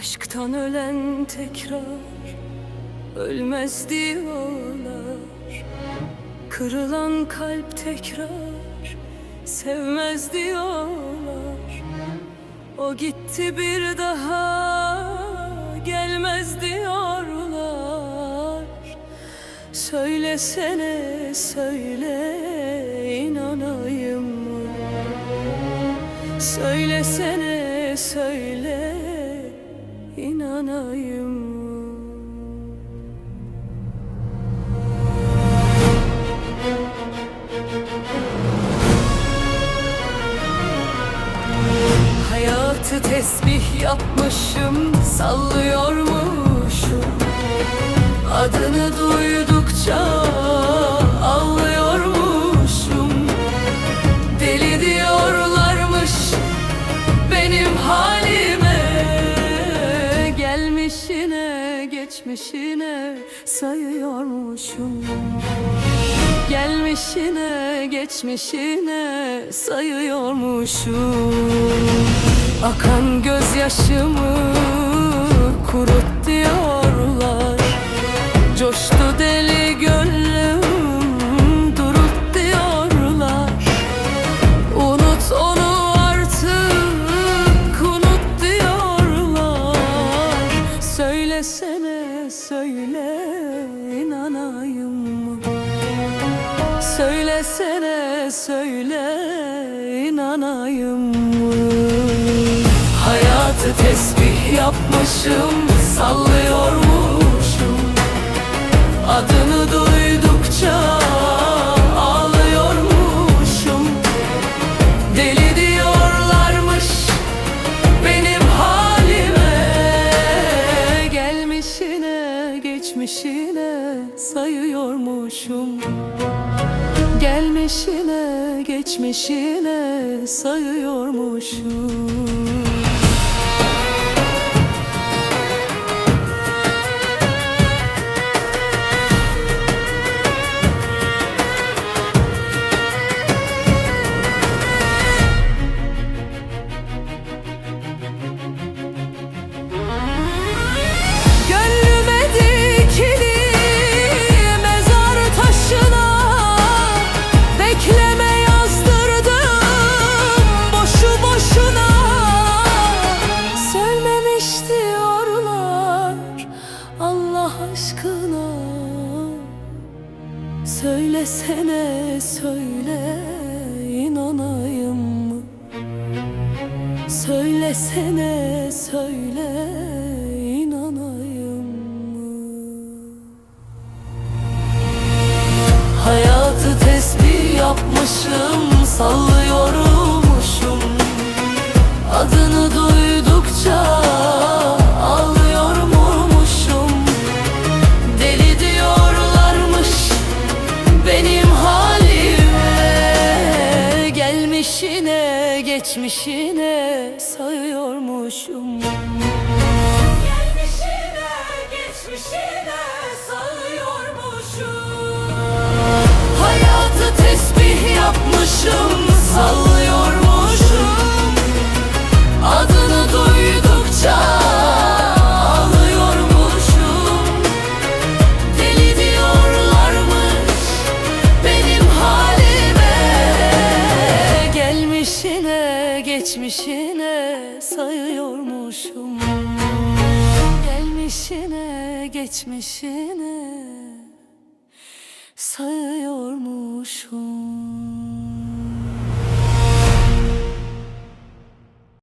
Aşktan ölen tekrar ölmez diyorlar. Kırılan kalp tekrar sevmez diyorlar. O gitti bir daha gelmez diyorlar. Söylesene söyle inanayım mı? Söylesene söyle inanayım? Hayatı tesbih yapmışım sallıyormuşum Adını duydukça geçmişine sayıyormuşum. Gelmişine geçmişine sayıyormuşum. Akan gözyaşımı kurut diyorlar. Coştu deli gönlüm Söylesene söyle inanayım? Hayatı tesbih yapmışım sallıyormuşum. Adını duydukça ağlıyormuşum. Deli benim halime. Gelmişine geçmişine sayıyormuşum Gelmişine geçmişine sayıyormuşum Söylesene söyle inanayım mı? Söylesene söyle inanayım mı? Hayatı tesbih yapmışım geçmişine sayıyormuşum Gelmişine geçmişine sayıyormuşum Hayatı tesbih yapmışım sallıyormuşum geçmişine sayıyormuşum. Gelmişine geçmişine sayıyormuşum